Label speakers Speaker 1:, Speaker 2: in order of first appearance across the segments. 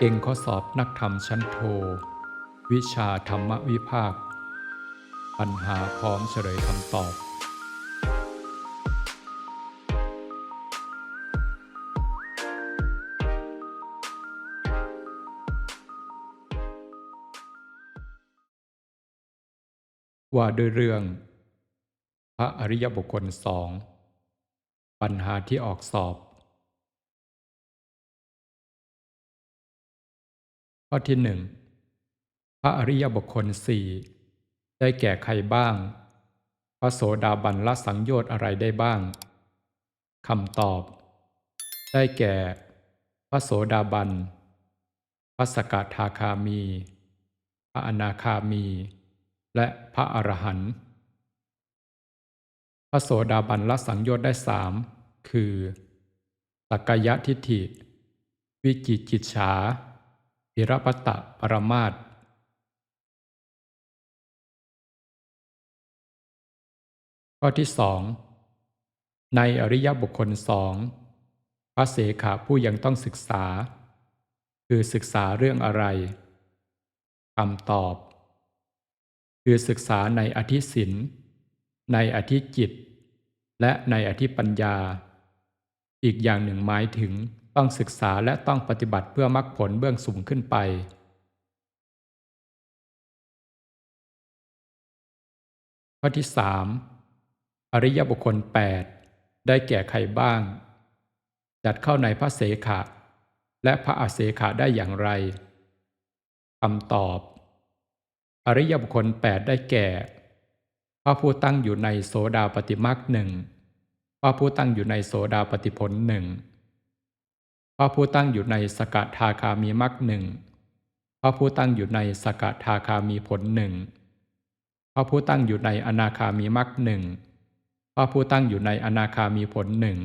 Speaker 1: เก่งข้อสอบนักธรรมชั้นโท วิชาธรรมวิภาค ปัญหาพร้อมเฉลยคำตอบ ว่าด้วยเรื่อง พระอริยบุคคลสอง ปัญหาที่ออกสอบ ข้อที่หนึ่งพระอริยบุคคลสี่ได้แก่ใครบ้าง พระโสดาบันละสังโยชน์อะไรได้บ้างคำตอบ ได้แก่ พระโสดาบันพระสกทาคามี พระอนาคามี และพระอรหันต์พระโสดาบันละสังโยชน์ได้สามคือสักกายทิฏฐิ วิจิกิจฉา อิรปตะปรมาตถ์ข้อที่สองในอริยบุคคลสองพระเสขาผู้ยังต้องศึกษา คือศึกษาเรื่องอะไรคำตอบ คือศึกษาในอธิศินในอธิจิต และในอธิปัญญา อีกอย่างหนึ่งหมายถึง ต้องศึกษาและต้องปฏิบัติเพื่อมรรคผลเบื้องสูงขึ้นไป ข้อที่สามอริยบุคคล 8 ได้แก่ใครบ้าง จัดเข้าในพระเสขะ และพระอาเสขะได้อย่างไรคำตอบ อริยบุคคล 8 ได้แก่ พระผู้ตั้งอยู่ในโสดาปฏิมักหนึ่งพระผู้ตั้งอยู่ในโสดาปฏิผลหนึ่ง พระผู้ตั้งอยู่ในสกทาคามีมักหนึ่งพระผู้ตั้งอยู่ในสกทาคามีผลหนึ่งพระผู้ตั้งอยู่ในอนาคามีมักหนึ่งพระผู้ตั้งอยู่ในอนาคามีผลหนึ่ง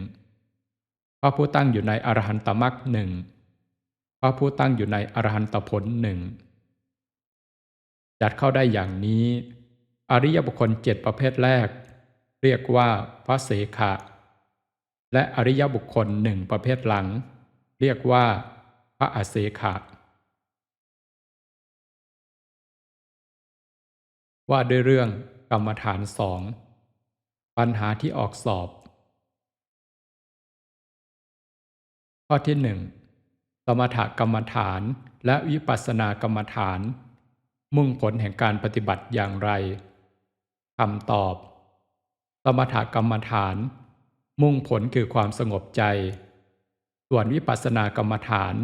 Speaker 1: พระผู้ตั้งอยู่ในอรหันตมักหนึ่งพระผู้ตั้งอยู่ในอรหันตผลหนึ่งจัดเข้าได้อย่างนี้ อริยบุคคลเจ็ดประเภทแรก เรียกว่าพระเสขะ และอริยบุคคลหนึ่งประเภทหลัง เรียกว่าพระอเสขะว่าด้วยเรื่องกรรมฐานสองปัญหาที่ออกสอบ ข้อที่หนึ่งสมถกรรมฐานและวิปัสสนากรรมฐาน มุ่งผลแห่งการปฏิบัติอย่างไรคำตอบ สมถกรรมฐาน มุ่งผลคือความสงบใจ ส่วนวิปัสสนากรรมฐาน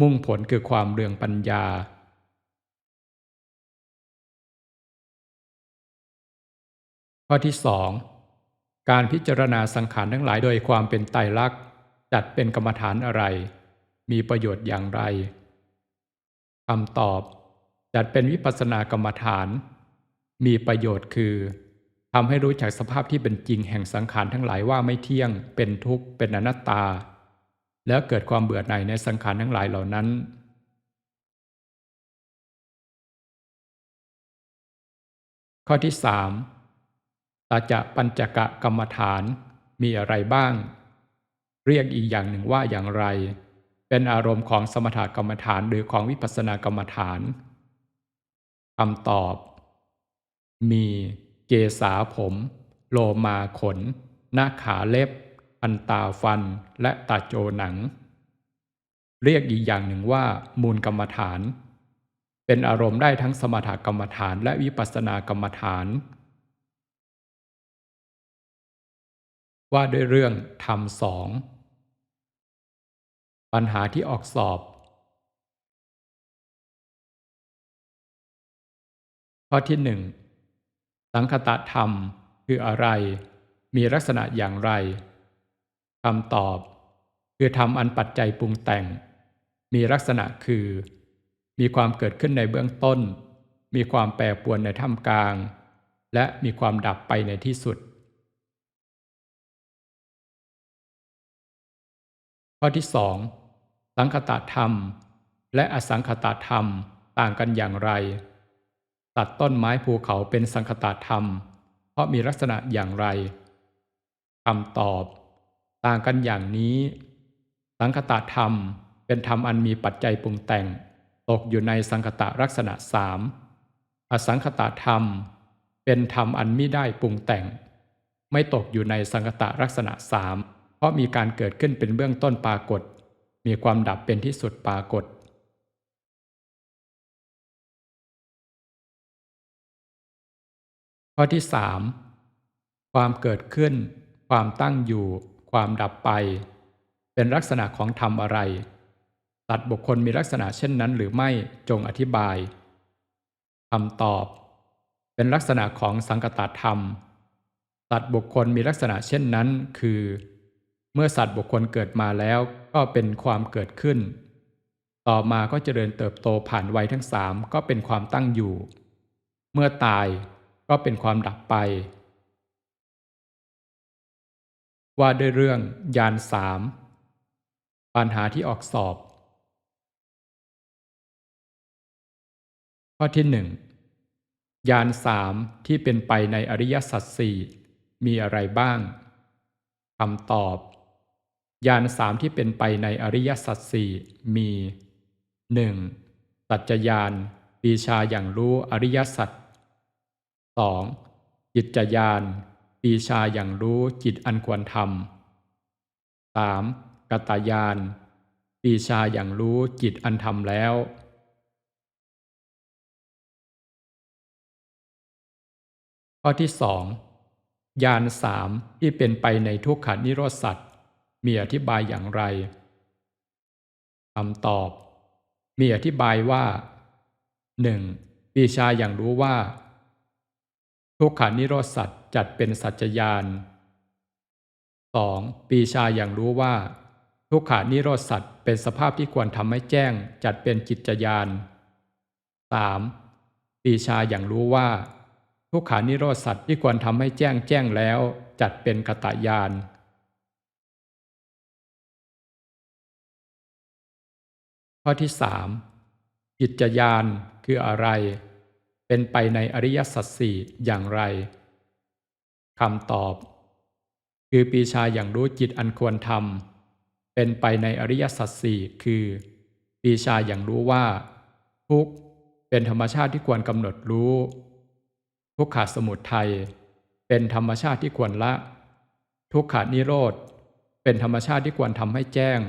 Speaker 1: มุ่งผลคือความเรืองปัญญา ข้อที่สองการพิจารณาสังขารทั้งหลายโดยความเป็นไตรลักษณ์จัดเป็นกรรมฐานอะไร มีประโยชน์อย่างไรคำตอบ จัดเป็นวิปัสสนากรรมฐาน มีประโยชน์คือทำให้รู้จักสภาพที่เป็นจริงแห่งสังขารทั้งหลายว่าไม่เที่ยง เป็นทุกข์ เป็นอนัตตา แล้วเกิดความเบื่อหน่ายในสังขารทั้งหลายเหล่านั้น ข้อที่สามตาจะปัญจกะกรรมฐานมีอะไรบ้าง เรียกอีกอย่างหนึ่งว่าอย่างไร เป็นอารมณ์ของสมถกรรมฐานหรือของวิปัสสนากรรมฐานคำตอบ มีเกษาผม โลมาขน หน้าขาเล็บ อันตาฟันและตาโจหนัง เรียกอีกอย่างหนึ่งว่า มูลกรรมฐาน เป็นอารมณ์ได้ทั้งสมถกรรมฐานและวิปัสสนากรรมฐาน ว่าด้วยเรื่องธรรมสอง ปัญหาที่ออกสอบ ข้อที่หนึ่งสังคตธรรมคืออะไร มีลักษณะอย่างไร คำตอบ คือธรรมอันปัจจัยปรุงแต่ง มีลักษณะคือ มีความเกิดขึ้นในเบื้องต้น มีความแปรปรวนในท่ามกลาง และมีความดับไปในที่สุด ข้อที่สองสังคตธรรม และอสังคตธรรมต่างกันอย่างไร ตัดต้นไม้ภูเขาเป็นสังคตธรรม เพราะมีลักษณะอย่างไรคำตอบ ต่างกันอย่างนี้ สังคตธรรมเป็นธรรมอันมีปัจจัยปรุงแต่ง ตกอยู่ในสังคตะลักษณะสามอสังคตะธรรม เป็นธรรมอันมิได้ปรุงแต่ง ไม่ตกอยู่ในสังคตะลักษณะสามเพราะมีการเกิดขึ้นเป็นเบื้องต้นปรากฏ มีความดับเป็นที่สุดปรากฏข้อที่สามความเกิดขึ้น ความตั้งอยู่ ความดับไป เป็นลักษณะของธรรมอะไรสัตว์บุคคลมีลักษณะเช่นนั้นหรือไม่จงอธิบายคำตอบ เป็นลักษณะของสังกตธรรม สัตว์บุคคลมีลักษณะเช่นนั้น คือ เมื่อสัตว์บุคคลเกิดมาแล้วก็เป็นความเกิดขึ้น ต่อมาก็เจริญเติบโตผ่านวัยทั้งสามก็เป็นความตั้งอยู่ เมื่อตายก็เป็นความดับไป ว่าด้วยเรื่องยานสามปัญหาที่ออกสอบ ข้อที่หนึ่งยานสามที่เป็นไปในอริยสัจสี่มีอะไรบ้างคำตอบ ยานสามที่เป็นไปในอริยสัจสี่มี 1. สัจจยานปีชาอย่างรู้อริยสัจ 2. จิตจยาน ปีชาอย่างรู้จิตอันควรทำ 3. กตายานปีชาอย่างรู้จิตอันทำแล้ว ข้อที่สองยานสามที่เป็นไปในทุกขานิโรธสัตว์มีอธิบายอย่างไรคำตอบ มีอธิบายว่า 1. ปีชาอย่างรู้ว่า ทุกขานิโรธสัตว์จัดเป็นสัจจยาน 2. ปีชาอย่างรู้ว่า ทุกขานิโรธสัตว์เป็นสภาพที่ควรทำให้แจ้งจัดเป็นจิตจยาน 3. ปีชาอย่างรู้ว่า ทุกขานิโรธสัตว์ที่ควรทำให้แจ้งแจ้งแล้ว จัดเป็นกตายานข้อที่สามจิตจยานคืออะไร เป็นไปในอริยสัจสี่อย่างไรคำตอบ คือปีชาอย่างรู้จิตอันควรทำเป็นไปในอริยสัจสี่คือ ปีชาอย่างรู้ว่า ทุกเป็นธรรมชาติที่ควรกำหนดรู้ ทุกขาสมุทัยเป็นธรรมชาติที่ควรละ ทุกขานิโรธเป็นธรรมชาติที่ควรทำให้แจ้ง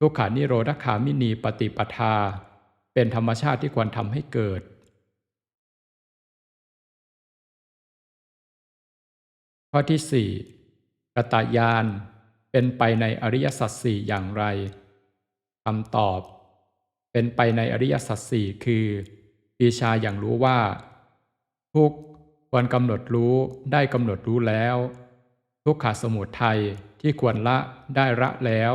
Speaker 1: ทุกขานิโรธคามินีปฏิปทา เป็นธรรมชาติที่ควรทำให้เกิด ข้อที่สี่กตายานเป็นไปในอริยสัจสี่อย่างไรคำตอบ เป็นไปในอริยสัจสี่คือปีชาอย่างรู้ว่า ทุกควรกำหนดรู้ได้กำหนดรู้แล้ว ทุกขาสมุทัยที่ควรละได้ละแล้ว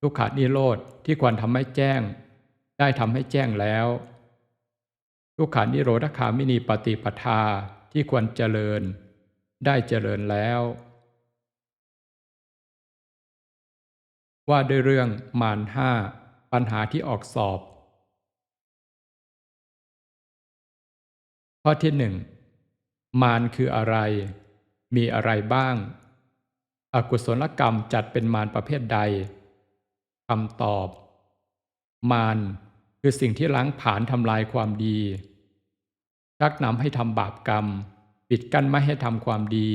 Speaker 1: ทุกขานิโรธที่ควรทำให้แจ้ง ได้ทำให้แจ้งแล้ว ทุกขานิโรธคามินีปฏิปทาที่ควรเจริญ ได้เจริญแล้ว ว่าด้วยเรื่องมารห้าปัญหาที่ออกสอบ ข้อที่หนึ่งมารคืออะไร มีอะไรบ้าง อกุศลกรรมจัดเป็นมารประเภทใดคำตอบ มารคือสิ่งที่ล้างผลาญทำลายความดีชักนำให้ทำบาปกรรม ปิดกั้นไม่ให้ทำความดี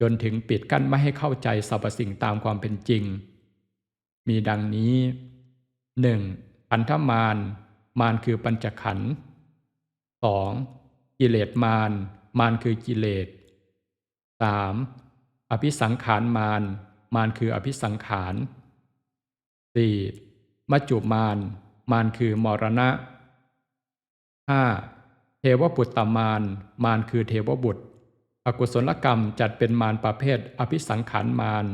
Speaker 1: จนถึงปิดกั้นไม่ให้เข้าใจสรรพสิ่งตามความเป็นจริง มีดังนี้ 1. ขันธมารมารคือปัญจขันธ์ 2. กิเลสมารมารคือกิเลส 3. อภิสังขารมารมารคืออภิสังขาร 4. มัจจุมารมารคือมรณะ 5. เทวบุตรตมาน มารคือเทวบุตร อกุศลกรรมจัดเป็นมารประเภทอภิสังขารมาร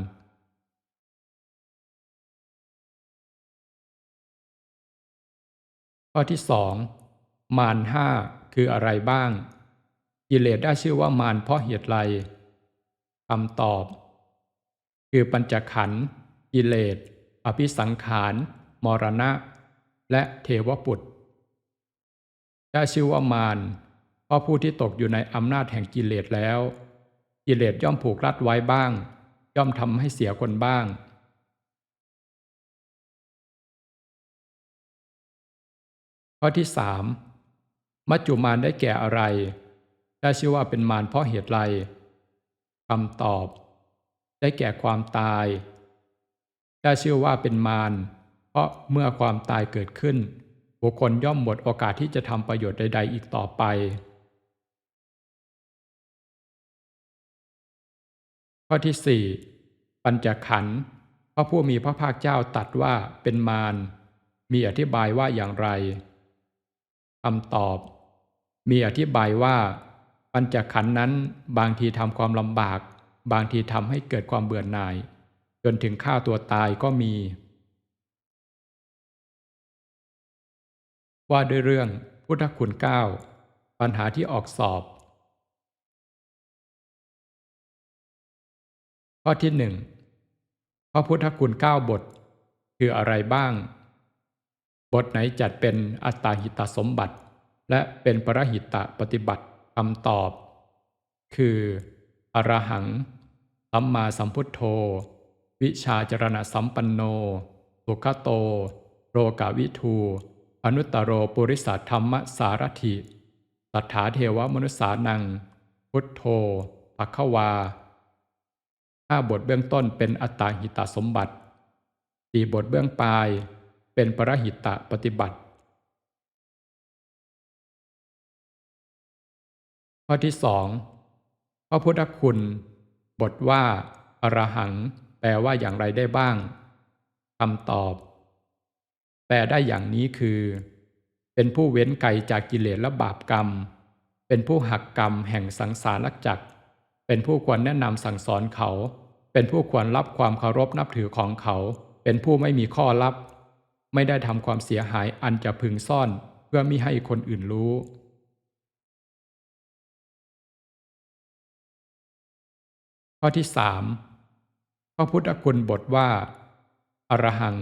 Speaker 1: ข้อที่สองมารห้าคืออะไรบ้าง กิเลสได้ชื่อว่ามารเพราะเหตุไรคำตอบ คือปัญจขันธ์กิเลส อภิสังขาร มรณะ และเทวปุตร ได้ชื่อว่ามารเพราะผู้ที่ตกอยู่ในอำนาจแห่งกิเลสแล้ว กิเลสย่อมผูกรัดไว้บ้าง ย่อมทำให้เสียคนบ้าง ข้อที่สามมัจจุมารได้แก่อะไร ได้ชื่อว่าเป็นมารเพราะเหตุไรคำตอบ ได้แก่ความตาย ได้ชื่อว่าเป็นมารเพราะเมื่อความตายเกิดขึ้น บุคคลย่อมหมดโอกาสที่จะทำประโยชน์ใด ๆ อีกต่อไป ข้อที่ 4 ปัญจขันธ์พระผู้มีพระภาคเจ้าตัดว่าเป็นมาร มีอธิบายว่าอย่างไรคำตอบ มีอธิบายว่า ปัญจขันธ์นั้นบางทีทำความลำบาก บางทีทำให้เกิดความเบื่อหน่าย จนถึงฆ่าตัวตายก็มี ว่าด้วยเรื่องพุทธคุณเก้าปัญหาที่ออกสอบ ข้อที่หนึ่งพระพุทธคุณเก้าบท คืออะไรบ้าง บทไหนจัดเป็นอัตตาหิตสมบัติ และเป็นปรหิตะปฏิบัติคำตอบ คืออรหัง สัมมาสัมพุทโธ วิชาจรณะสัมปันโนสุขโต โรกาวิทู อนุตตรโรปุริสัธรรมสารถิสัทธาเทวมนุษสานัง พุทโธภควาห้าบทเบื้องต้นเป็นอัตตาหิตสมบัติสี่บทเบื้องปลายเป็นปรหิตะปฏิบัติ ข้อที่สองพระพุทธคุณ บทว่าอรหัง แปลว่าอย่างไรได้บ้างคำตอบ แปลได้อย่างนี้คือ เป็นผู้เว้นไกลจากกิเลสและบาปกรรม เป็นผู้หักกรรมแห่งสังสารจักเป็นผู้ควรแนะนำสั่งสอนเขา เป็นผู้ควรรับความเคารพนับถือของเขา เป็นผู้ไม่มีข้อลับ ไม่ได้ทำความเสียหายอันจะพึงซ่อนเพื่อมิให้คนอื่นรู้ข้อที่สามพระพุทธคุณบทว่า อรหัง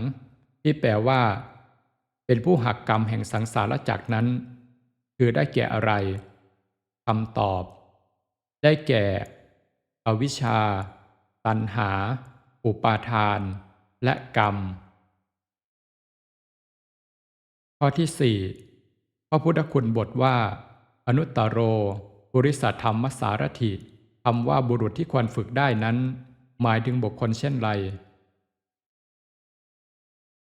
Speaker 1: ที่แปลว่า เป็นผู้หักกรรมแห่งสังสารจักรนั้น คือได้แก่อะไรคำตอบ ได้แก่ อวิชชา ตัณหา อุปาทาน และกรรม ข้อที่สี่พระพุทธคุณบทว่า อนุตตโรบุริสัทธรรมสารถิคำว่าบุรุษที่ควรฝึกได้นั้น หมายถึงบุคคลเช่นไร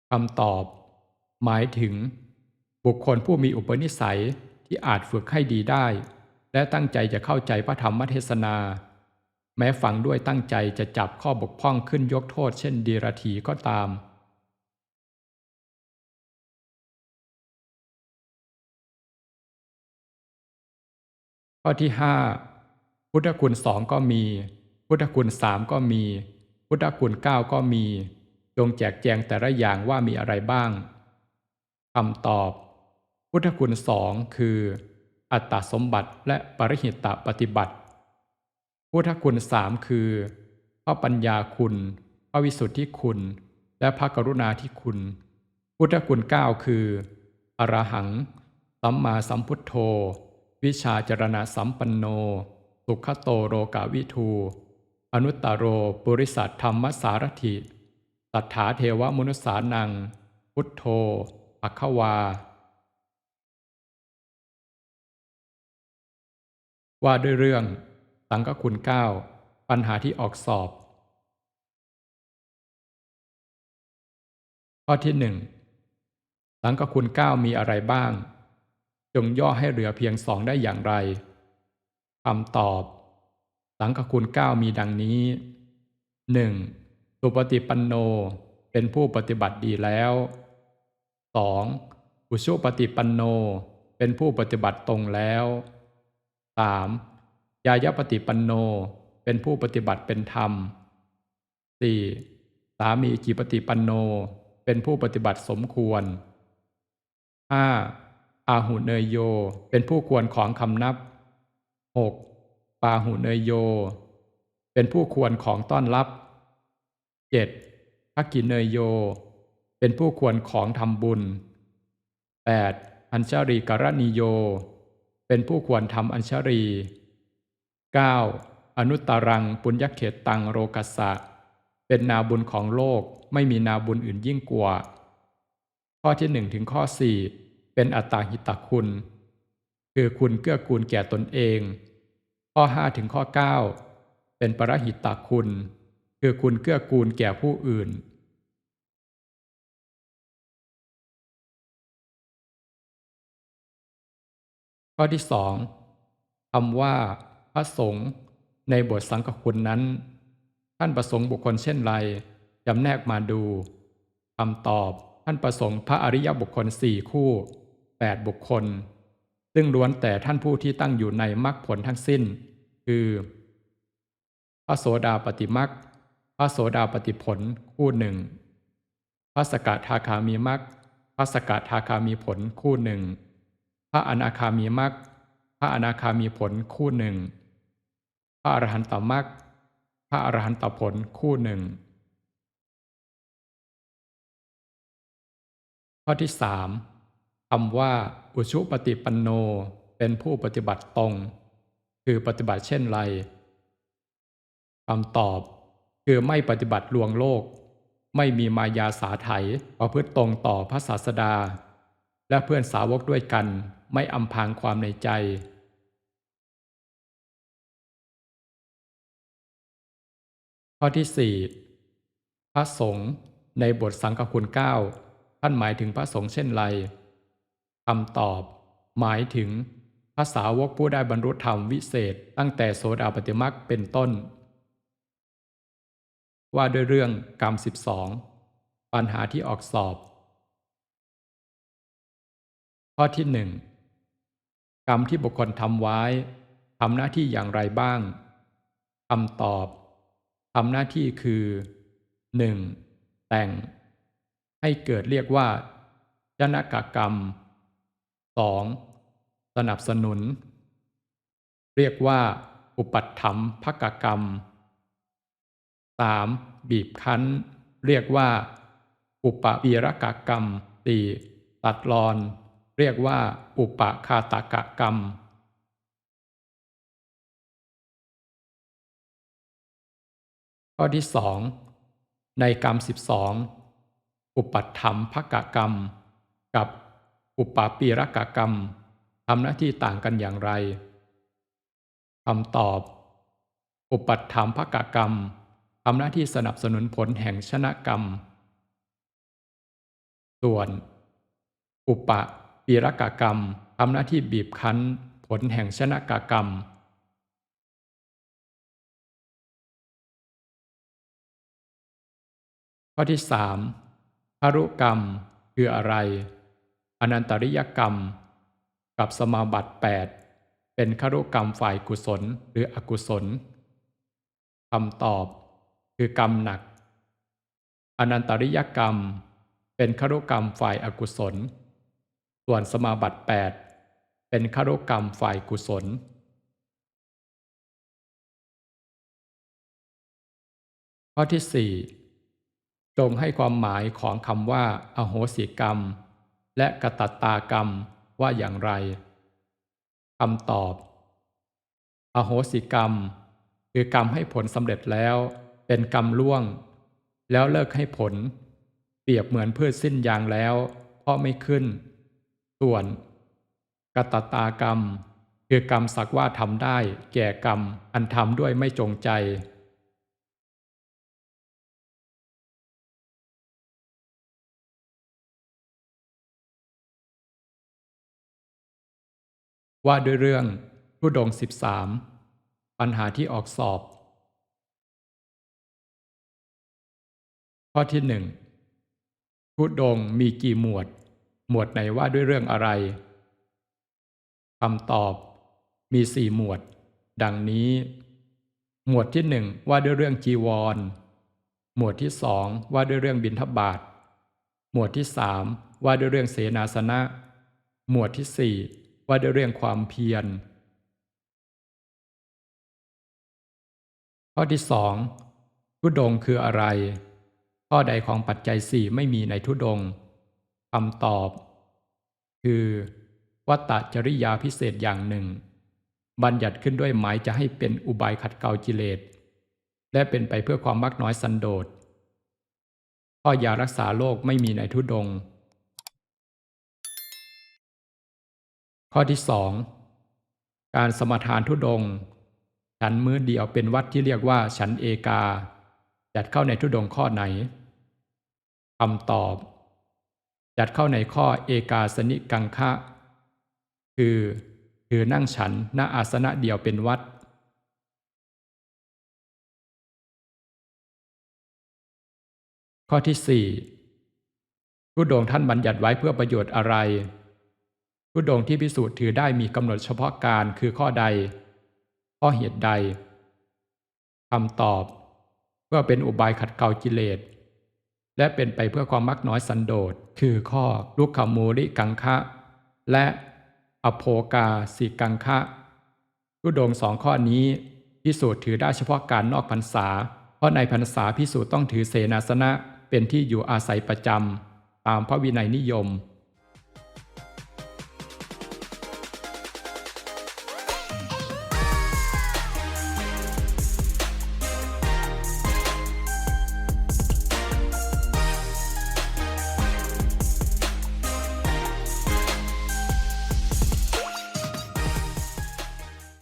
Speaker 1: คำตอบ หมายถึง บุคคลผู้มีอุปนิสัยที่อาจฝึกให้ดีได้ และตั้งใจจะเข้าใจพระธรรมเทศนา แม้ฟังด้วยตั้งใจจะจับข้อบกพร่องขึ้นยกโทษเช่นดีรถีก็ตาม ข้อที่ห้าพุทธคุณสองก็มี พุทธคุณสามก็มี พุทธคุณเก้าก็มี จงแจกแจงแต่ละอย่างว่ามีอะไรบ้าง คำตอบ พุทธคุณสองคือ อัตตสมบัติและปริหิตปฏิบัติ พุทธคุณสามคือพระปัญญาคุณ พระวิสุทธิคุณ และพระกรุณาธิคุณ พุทธคุณเก้าคือ อรหัง สัมมาสัมพุทโธ วิชาจรณะสัมปันโน สุขโตโรกาวิทู อนุตตโรปุริสัทธรรมสารถิ ตัถาเทวมนุสานัง พุทโธ อัควา ว่าด้วยเรื่องสังกคุณเก้าปัญหาที่ออกสอบ ข้อที่หนึ่งสังกคุณเก้ามีอะไรบ้าง จงย่อให้เหลือเพียงสองได้อย่างไรคำตอบ สังกคุณเก้ามีดังนี้ 1. สุปฏิปันโนเป็นผู้ปฏิบัติดีแล้ว 2. อุชุปฏิปันโน เป็นผู้ปฏิบัติตรงแล้ว 3. ยายปฏิปันโน เป็นผู้ปฏิบัติเป็นธรรม 4. สามีจิปฏิปันโน เป็นผู้ปฏิบัติสมควร 5. อาหุเนยโย เป็นผู้ควรของคำนับ 6. ปาหุเนยโย เป็นผู้ควรของต้อนรับ 7. พักกิเนยโย เป็นผู้ควรของทำบุญ 8. อัญชรีกรณีโย เป็นผู้ควรทำอัญชรี 9. อนุตตรังปุญญเขตตังโรกัสสะ เป็นนาบุญของโลกไม่มีนาบุญอื่นยิ่งกว่า ข้อที่หนึ่งถึงข้อสี่เป็นอัตตาหิตคุณ คือคุณเกื้อกูลแก่ตนเอง ข้อ5ถึงข้อ9เป็นปรหิตคุณ คือคุณเกื้อกูลแก่ผู้อื่น ข้อที่สองคำว่าพระสงฆ์ในบทสังฆคุณนั้น ท่านประสงค์บุคคลเช่นไรจำแนกมาดูคำตอบท่านประสงค์พระอริยบุคคลสี่คู่แปดบุคคล ซึ่งล้วนแต่ท่านผู้ที่ตั้งอยู่ในมรรคผลทั้งสิ้น คือ พระโสดาปฏิมรรคพระโสดาปฏิผลคู่หนึ่งพระสกทาคามีมรรคพระสกทาคามีผลคู่หนึ่ง พระอนาคามีมรรคพระอนาคามีผลคู่หนึ่ง พระอรหันตมรรคพระอรหันตผลคู่หนึ่ง ข้อที่สามคำว่า อุชุปฏิปันโนเป็นผู้ปฏิบัติตรง คือปฏิบัติเช่นไรคำตอบคือไม่ปฏิบัติลวงโลก ไม่มีมายาสาไถประพฤติตรงต่อพระศาสดา และเพื่อนสาวกด้วยกันไม่อำพางความในใจข้อที่ 4 พระสงฆ์ในบทสังฆคุณเก้าท่านหมายถึงพระสงฆ์เช่นไรคำตอบ หมายถึงภาษาวกผู้ได้บรรลุธรรมวิเศษตั้งแต่โสดาปฏิมักเป็นต้น ว่าด้วยเรื่องกรรม 12 ปัญหาที่ออกสอบ ข้อที่หนึ่งกรรมที่บุคคลทำไว้ทำหน้าที่อย่างไรบ้างคำตอบทำหน้าที่คือ 1. แต่ง ให้เกิดเรียกว่าจนกกรรม 2. สนับสนุน เรียกว่า อุปัฏฐมภกกรรม 3. บีบคั้น เรียกว่า อุปปีรกกรรม 4. ตัดรอน เรียกว่า อุปคาตกกรรม ข้อที่สองในกรรม 12 อุปัฏฐมภกกรรม กับอุปปีรกกรรมทำหน้าที่ต่างกันอย่างไรคำตอบ อุปัฏฐมภกกรรมทำหน้าที่สนับสนุนผลแห่งชนะกรรม ส่วน อุป ปีรกกรรมทำหน้าที่บีบคั้นผลแห่งชนะกกรรม ข้อที่สามพรุกรรมคืออะไร อนันตริยกรรม กับสมาบัติ 8 เป็นครุกรรมฝ่ายกุศลหรืออกุศลคำตอบคือกรรมหนัก อนันตริยกรรม เป็นครุกรรมฝ่ายอากุศล ส่วนสมาบัติ 8 เป็นคารุกรรมฝ่ายกุศล ข้อที่ 4 จงให้ความหมายของคำว่า อโหสิกรรม และกตัตตากรรมว่าอย่างไรคำตอบ อโหสิกรรม คือกรรมให้ผลสำเร็จแล้วเป็นกรรมล่วง แล้วเลิกให้ผล เปรียบเหมือนพืชสิ้นยางแล้วเพราะไม่ขึ้น ส่วนกตตากรรม คือกรรมสักว่าทำได้ แก่กรรม อันทำด้วยไม่จงใจ ว่าด้วยเรื่องผู้ดงสิบสามปัญหาที่ออกสอบ ข้อที่หนึ่งผู้ดงมีกี่หมวด หมวดไหนว่าด้วยเรื่องอะไรคำตอบมีสี่หมวด ดังนี้ หมวดที่หนึ่งว่าด้วยเรื่องจีวร หมวดที่สองว่าด้วยเรื่องบินทบาท หมวดที่สามว่าด้วยเรื่องเสนาสนะ หมวดที่สี่ว่าด้วยเรื่องความเพียร ข้อที่สองทุดงคืออะไร ข้อใดของปัจจัยสี่ไม่มีในทุดง คำตอบ คือวัตจริยาพิเศษอย่างหนึ่ง บัญญัติขึ้นด้วยหมายจะให้เป็นอุบายขัดเกลากิเลสและเป็นไปเพื่อความมักน้อยสันโดษข้อยารักษาโรคไม่มีในทุดง ข้อที่สองการสมทานทุดง ฉันมื้อเดียวเป็นวัดที่เรียกว่าฉันเอกา จัดเข้าในทุดงข้อไหนคำตอบ จัดเข้าในข้อเอกาสนิกังคะคือถือนั่งฉันณอาสนะเดียวเป็นวัด ข้อที่สี่ทุดงท่านบัญญัติไว้เพื่อประโยชน์อะไรทุดงที่พิสูจน์ถือได้มีกำหนดเฉพาะการคือข้อใด ข้อเหตุใดคำตอบ เพื่อเป็นอุบายขัดเกลากิเลส และเป็นไปเพื่อความมักน้อยสันโดษ คือข้อลุกขมูริกังคะ และอโภกาสิกังคะทุดงสองข้อนี้พิสูจน์ถือได้เฉพาะการนอกพรรษา เพราะในพรรษาพิสูจน์ต้องถือเสนาสนะเป็นที่อยู่อาศัยประจำตามพระวินัยนิยม